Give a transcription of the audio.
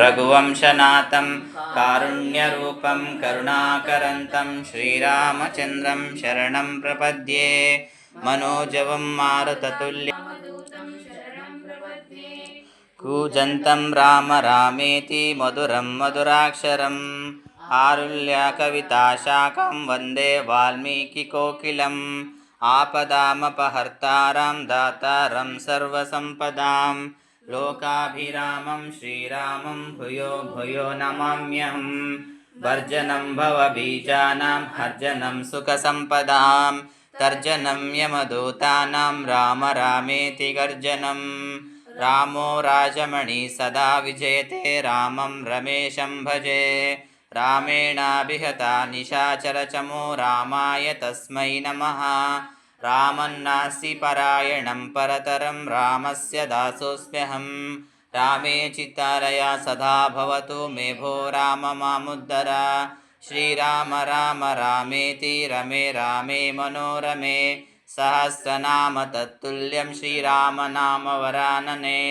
रघुवंशनाथं कारुण्यरूपं करुणाकरन्तं श्रीरामचन्द्रं शरणं प्रपद्ये मनोजवं मारुततुल्यं कूजन्तं राम रामेति मधुरं मधुराक्षरम् आरुल्याकविताशाखं वन्दे वाल्मीकिकोकिलम् आपदामपहर्तारं दातारं सर्वसम्पदां लोकाभिरामं श्रीरामं भूयो भूयो नमाम्यहं। वर्जनं भवबीजानां हर्जनं सुखसम्पदां। तर्जनं यमदूतानां राम रामेति गर्जनं। रामो राजमणि सदा विजयते रामं रमेशं भजे। रामेणाभिहता निशाचरचमो रामाय तस्मै नमः रामन्नास्ति परायणं परतरं रामस्य दासोऽस्म्यहं। रामे चित्तालया सदा भवतु मे भो राम मामुद्धर। श्रीराम राम रामेति रमे रामे मनोरमे। सहस्रनाम तत्तुल्यं श्रीरामनामवरानने